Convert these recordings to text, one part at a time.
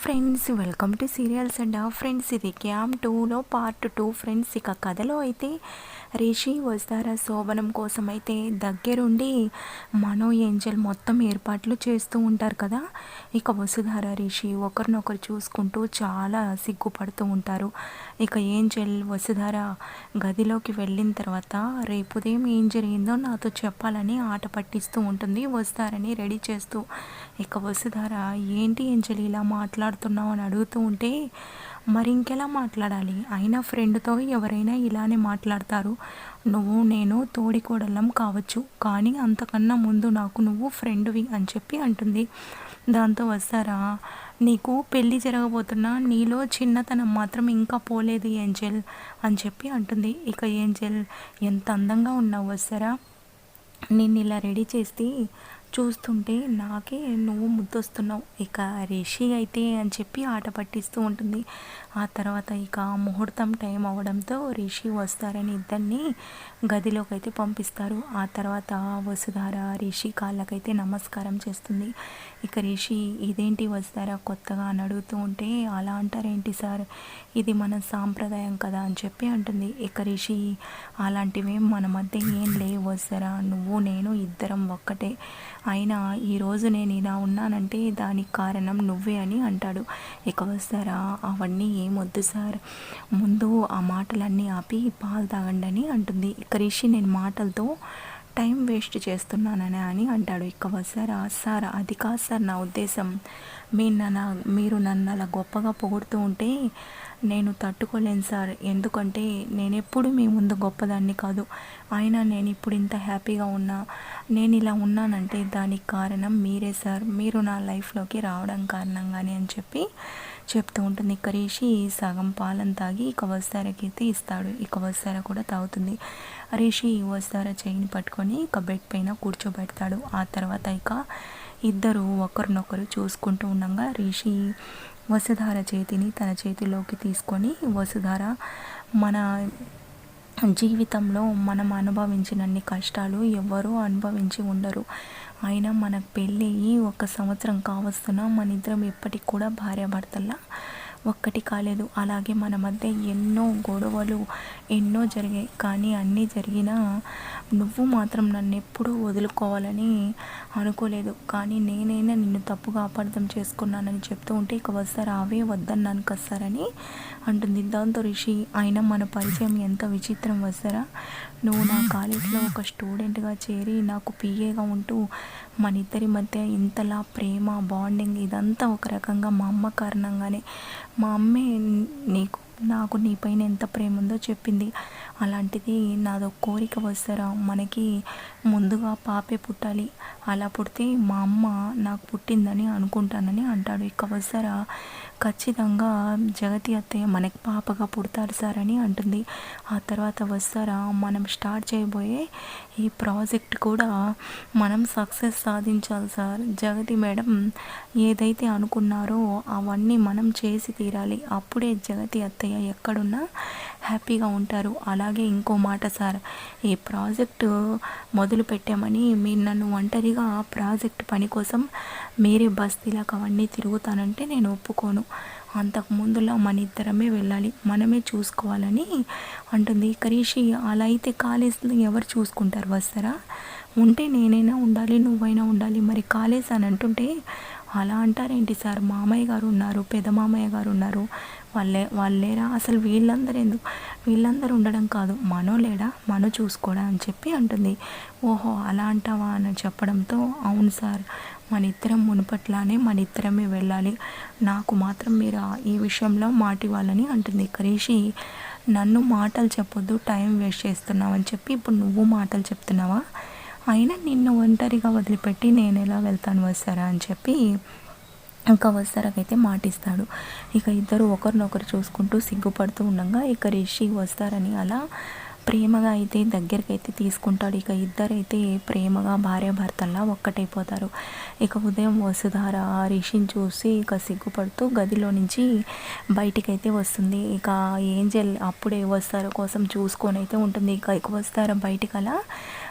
Friends welcome to serials and friends ఇది cam టూలో part two friends ఇక కథలో అయితే రిషి వస్తారా శోభనం కోసం అయితే దగ్గరుండి మనో ఏంజల్ మొత్తం ఏర్పాట్లు చేస్తూ ఉంటారు కదా. ఇక వసుధార రిషి ఒకరినొకరు చూసుకుంటూ చాలా సిగ్గుపడుతూ ఉంటారు. ఇక ఏంజల్ వసుధార గదిలోకి వెళ్ళిన తర్వాత రేపు ఉదయం ఏం జరిగిందో నాతో చెప్పాలని ఆట పట్టిస్తూ ఉంటుంది. వస్తారని రెడీ చేస్తూ ఇక వసుధార ఏంటి ఏంజల్ ఇలా మాట్లాడుతున్నావు అని అడుగుతూ ఉంటే మరి ఇంకెలా మాట్లాడాలి? అయినా ఫ్రెండ్తో ఎవరైనా ఇలానే మాట్లాడతారు. నువ్వు నేను తోడికోడళ్ళం కావచ్చు. కానీ అంతకన్నా ముందు నాకు నువ్వు ఫ్రెండ్వి అని చెప్పి అంటుంది. దాంతో వస్తారా? నీకు పెళ్ళి జరగబోతున్నా నీలో చిన్నతనం మాత్రం ఇంకా పోలేదు ఏంజెల్ అని చెప్పి అంటుంది. ఇక ఏంజెల్ ఎంత అందంగా ఉన్నావు వస్తారా? నిన్ను ఇలా రెడీ చేస్తే చూస్తుంటే నాకే నువ్వు ముద్దొస్తున్నావు. ఇక రేషి అయితే అని చెప్పి ఆట పట్టిస్తూ ఉంటుంది. ఆ తర్వాత ఇక ముహూర్తం టైం అవ్వడంతో రిషి వస్తారని ఇద్దరిని గదిలోకి అయితే పంపిస్తారు. ఆ తర్వాత వసుధార రిషి కాళ్ళకైతే నమస్కారం చేస్తుంది. ఇక రిషి ఇదేంటి వస్తారా కొత్తగా అని అడుగుతూ ఉంటే అలా అంటారేంటి సార్? ఇది మన సాంప్రదాయం కదా అని చెప్పి అంటుంది. ఇక రిషి అలాంటివి మన మధ్య ఏం లేవు వస్తారా నువ్వు నేను ఇద్దరం ఒక్కటే. అయినా ఈరోజు నేను ఇలా ఉన్నానంటే దానికి కారణం నువ్వే అని అంటాడు. ఇక వస్తారా అవన్నీ ఏమొద్దు సార్. ముందు ఆ మాటలన్నీ ఆపి పాలు తాగండి అని అంటుంది. ఇక రిషి నేను మాటలతో టైం వేస్ట్ చేస్తున్నానని అని అంటాడు. ఇక సార్ సార్ అది కాదు సార్ నా ఉద్దేశం. మీరు నన్ను మీరు నన్ను అలా గొప్పగా పొగుడుతూ ఉంటే నేను తట్టుకోలేను సార్. ఎందుకంటే నేను ఎప్పుడు మీ ముందు గొప్పదాన్ని కాదు. అయినా నేను ఇప్పుడు ఇంత హ్యాపీగా ఉన్నా నేను ఇలా ఉన్నానంటే దానికి కారణం మీరే సార్. మీరు నా లైఫ్లోకి రావడం కారణంగానే అని చెప్పి చెప్తూ ఉంటుంది ఇక సగం పాలను తాగి ఇక అయితే ఇస్తాడు. ఇక వస్తార కూడా తాగుతుంది. రేషి వస్తార చేయిని పట్టుకొని ఇక బెడ్ పైన కూర్చోబెడతాడు. ఆ తర్వాత ఇక ఇద్దరు ఒకరినొకరు చూసుకుంటూ ఉండగా రిషి వసుధార చేతిని తన చేతిలోకి తీసుకొని వసుధార మన జీవితంలో మనం అనుభవించినన్ని కష్టాలు ఎవ్వరూ అనుభవించి ఉండరు. అయినా మనకు పెళ్ళి ఒక సంవత్సరం కావస్తున్నా మన ఇద్దరం ఎప్పటికి కూడా భార్యాభర్తల్లా ఒక్కటి కాలేదు. అలాగే మన మధ్య ఎన్నో గొడవలు ఎన్నో జరిగాయి. కానీ అన్నీ జరిగినా నువ్వు మాత్రం నన్ను ఎప్పుడూ వదులుకోవాలని అనుకోలేదు. కానీ నేనైనా నిన్ను తప్పుగా అపార్థం చేసుకున్నానని చెప్తూ ఉంటే ఇక వస్తారు? అవే వద్దన్నాను కస్తారని అంటుంది. దాంతో రిషి అయినా మన పరిచయం ఎంత విచిత్రం వస్తారా? నువ్వు నా కాలేజ్లో ఒక స్టూడెంట్గా చేరి నాకు పిఏగా ఉంటూ మన ఇద్దరి మధ్య ఇంతలా ప్రేమ బాండింగ్ ఇదంతా ఒక రకంగా మా అమ్మ కారణంగానే. మా అమ్మే నీకు నాకు నీపైన ఎంత ప్రేమ ఉందో చెప్పింది. అలాంటిది నాదో కోరిక వస్తారా? మనకి ముందుగా పాపే పుట్టాలి. అలా పుడితే మా అమ్మ నాకు పుట్టిందని అనుకుంటానని అంటాడు. ఇక వస్తారా? ఖచ్చితంగా జగతి అత్తయ్య మనకి పాపగా పుడతారు సార్ అని అంటుంది. ఆ తర్వాత వస్తారా? మనం స్టార్ట్ చేయబోయే ఈ ప్రాజెక్ట్ కూడా మనం సక్సెస్ సాధించాలి సార్. జగతి మేడం ఏదైతే అనుకున్నారో అవన్నీ మనం చేసి తీరాలి. అప్పుడే జగతి అత్తయ్య ఎక్కడున్నా హ్యాపీగా ఉంటారు. అలాగే ఇంకో మాట సార్ ఈ ప్రాజెక్టు మొదలు పెట్టామని మీరు నన్ను ఒంటరిగా ప్రాజెక్ట్ పని కోసం మీరే బస్తీలకు అవన్నీ తిరుగుతానంటే నేను ఒప్పుకోను. అంతకు ముందులా మన ఇద్దరమే వెళ్ళాలి మనమే చూసుకోవాలని అంటుంది. కరీషి అలా అయితే కాలేజ్ ఎవరు చూసుకుంటారు వస్తారా? ఉంటే నేనైనా ఉండాలి నువ్వైనా ఉండాలి. మరి కాలేజ్ అని అంటుంటే అలా అంటారేంటి సార్? మామయ్య గారు ఉన్నారు పెద్ద మామయ్య గారు ఉన్నారు. వాళ్ళే వాళ్ళేరా? అసలు వీళ్ళందరూ ఎందుకు? వీళ్ళందరూ ఉండడం కాదు. మనో లేడా? మనో చూసుకోడా అని చెప్పి అంటుంది. ఓహో అలా అంటావా అని చెప్పడంతో అవును సార్ మన ఇద్దరం మునుపట్లానే మన ఇద్దరమే వెళ్ళాలి. నాకు మాత్రం మీరు ఈ విషయంలో మాట ఇవ్వాలని అంటుంది. కరీషి నన్ను మాటలు చెప్పొద్దు టైం వేస్ట్ చేస్తున్నావు అని చెప్పి ఇప్పుడు నువ్వు మాటలు చెప్తున్నావా? అయినా నిన్ను ఒంటరిగా వదిలిపెట్టి నేను ఎలా వెళ్తాను వస్తారా అని చెప్పి ఇంకా వస్తారకైతే మాటిస్తాడు. ఇక ఇద్దరు ఒకరినొకరు చూసుకుంటూ సిగ్గుపడుతూ ఉండగా ఇక రిషి వస్తారని అలా ప్రేమగా అయితే దగ్గరికి అయితే తీసుకుంటాడు. ఇక ఇద్దరైతే ప్రేమగా భార్యాభర్తల్లా ఒక్కటైపోతారు. ఇక ఉదయం వసుధార రిషిని చూసి ఇక సిగ్గుపడుతూ గదిలో నుంచి బయటికైతే వస్తుంది. ఇక ఏంజల్ అప్పుడే వస్తారో కోసం చూసుకొని అయితే ఉంటుంది. ఇక ఇక వస్తారా బయటికి అలా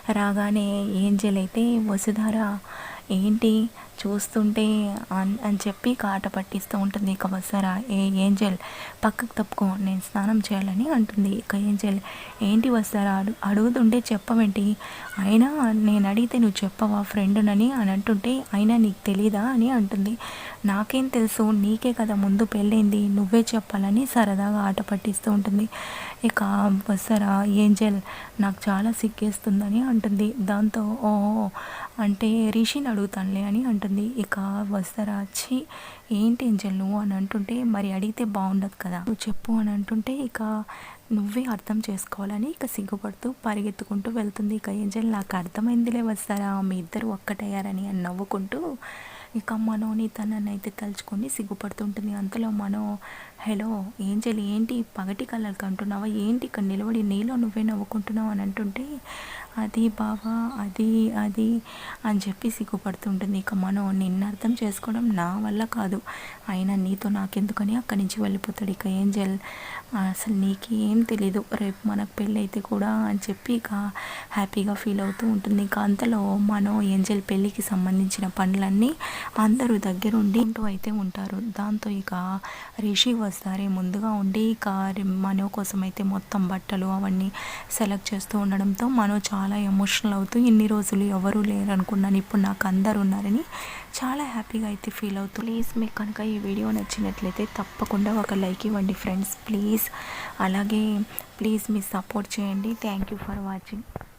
రాగానే ఏంజల్ అయితే వసుధార ఏంటి? చూస్తుంటే అని అని చెప్పి కాట ఆట పట్టిస్తూ ఉంటుంది. ఇక వస్తారా? ఏ ఏంజల్? పక్కకు తప్పుకో నేను స్నానం చేయాలని అంటుంది. ఇక ఏంజల్? ఏంటి వస్తారా? అడు అడుగుతుంటే చెప్పవేంటి? అయినా నేను అడిగితే నువ్వు చెప్పవా ఫ్రెండ్నని అని అంటుంటే అయినా నీకు తెలీదా అని అంటుంది. నాకేం తెలుసు నీకే కదా ముందు పెళ్ళైంది నువ్వే చెప్పాలని సరదాగా ఆట పట్టిస్తూ ఉంటుంది. ఇక వస్తారా? ఏంజల్? నాకు చాలా సిగ్గేస్తుందని అంటుంది. దాంతో ఓ అంటే రిషిని అడుగుతానులే అని అంటుంది. ఇక వస్తారా వచ్చి ఏంటి ఏంజల్ నువ్వు అని అంటుంటే మరి అడిగితే బాగుండదు కదా. నువ్వు చెప్పు అని అంటుంటే ఇక నువ్వే అర్థం చేసుకోవాలని ఇక సిగ్గుపడుతూ పరిగెత్తుకుంటూ వెళ్తుంది. ఇక ఏంజల్ నాకు అర్థమైందిలే వస్తారా మీ ఇద్దరు ఒక్కటయ్యారని అని నవ్వుకుంటూ ఇక మనోని తనని అయితే తలుచుకొని సిగ్గుపడుతుంటుంది. అంతలో మనో హలో ఏంజల్ ఏంటి పగటి కళ్ళకి అంటున్నావా ఏంటి ఇక్కడ నిలబడి నీలో నువ్వే నవ్వుకుంటున్నావు? అని అంటుంటే అది బావా అది అది అని చెప్పి సిగ్గుపడుతుంటుంది ఇక మనం నిన్ను అర్థం చేసుకోవడం నా వల్ల కాదు. అయినా నీతో నాకెందుకని అక్కడి నుంచి వెళ్ళిపోతాడు ఇక ఏంజల్? అసలు నీకేం తెలీదు. రేపు మనకు పెళ్ళి అయితే కూడా అని చెప్పి ఇక హ్యాపీగా ఫీల్ అవుతూ ఉంటుంది. ఇక అంతలో మనం ఏంజల్ పెళ్ళికి సంబంధించిన పనులన్నీ అందరూ దగ్గరుండి ఉంటూ అయితే ఉంటారు. దాంతో ఇక రిషి వస్తారే ముందుగా ఉండి ఇక మనో కోసం అయితే మొత్తం బట్టలు అవన్నీ సెలెక్ట్ చేస్తూ ఉండడంతో మనో చాలా ఎమోషనల్ అవుతూ ఇన్ని రోజులు ఎవరూ లేరు అనుకున్నాను ఇప్పుడు నాకు అందరు ఉన్నారని చాలా హ్యాపీగా అయితే ఫీల్ అవుతూ ప్లీజ్ మీకు కనుక ఈ వీడియో నచ్చినట్లయితే తప్పకుండా ఒక లైక్ ఇవ్వండి ఫ్రెండ్స్. ప్లీజ్ అలాగే ప్లీజ్ మీ సపోర్ట్ చేయండి. Thank you for watching.